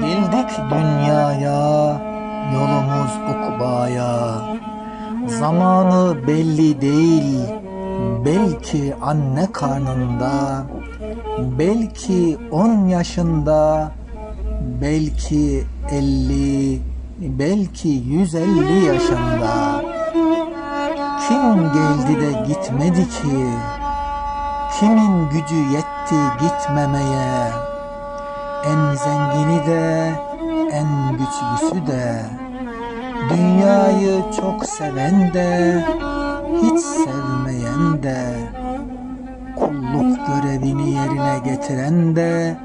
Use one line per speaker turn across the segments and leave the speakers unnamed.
Geldik dünyaya, yolumuz ukbaya. Zamanı belli değil, belki anne karnında, belki on yaşında, belki elli, belki yüz elli yaşında. Kim geldi de gitmedi ki? Kimin gücü yetti gitmemeye? En zengini de, en güçlüsü de, dünyayı çok seven de, hiç sevmeyen de, kulluk görevini yerine getiren de,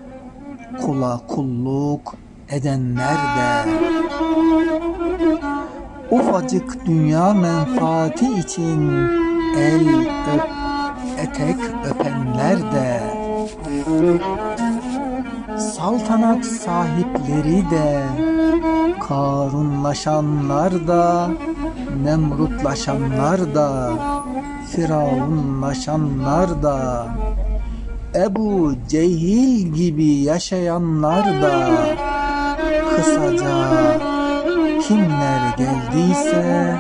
kula kulluk edenler de. Ufacık dünya menfaati için el öp, etek öpenler de, saltanat sahipleri de, Karunlaşanlar da, Nemrutlaşanlar da, Firavunlaşanlar da, Ebu Cehil gibi yaşayanlar da, kısaca kimler geldiyse,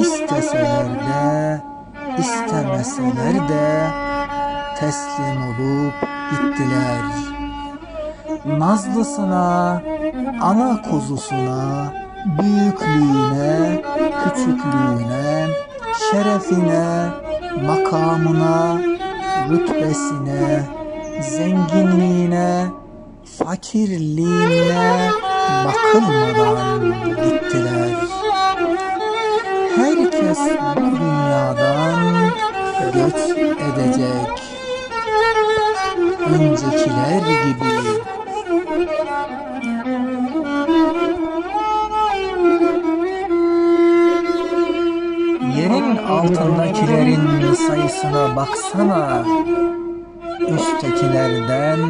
isteseler de, istemeseler de, teslim olup gittiler. Nazlısına, ana kuzusuna, büyüklüğüne, küçüklüğüne, şerefine, makamına, rütbesine, zenginliğine, fakirliğine bakılmadan gittiler. Herkes bu dünyadan göç edecek. Öncekiler gibi. Yerin altındakilerin sayısına baksana. Üsttekilerden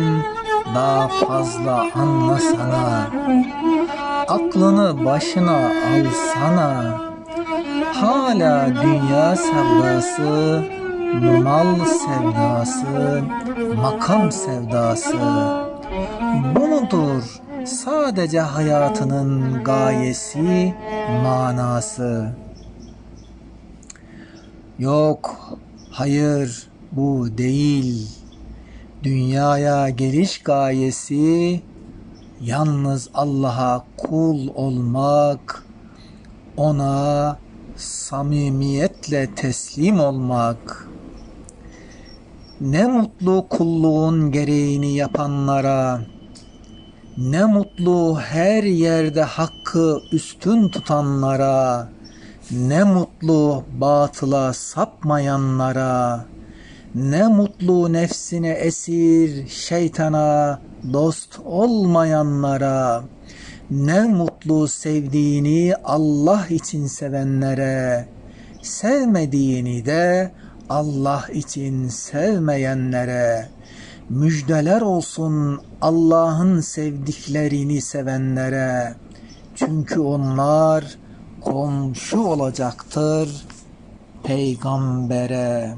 daha fazla anlasana. Aklını başına alsana. Hala dünya sevdası, mal sevdası, makam sevdası. Bu mudur sadece hayatının gayesi, manası? Yok, hayır bu değil. Dünyaya geliş gayesi yalnız Allah'a kul olmak, ona samimiyetle teslim olmak. Ne mutlu kulluğun gereğini yapanlara, ne mutlu her yerde hakkı üstün tutanlara, ne mutlu batıla sapmayanlara, ne mutlu nefsine esir şeytana dost olmayanlara, ne mutlu sevdiğini Allah için sevenlere, sevmediğini de Allah için sevmeyenlere. Müjdeler olsun Allah'ın sevdiklerini sevenlere. Çünkü onlar komşu olacaktır peygambere.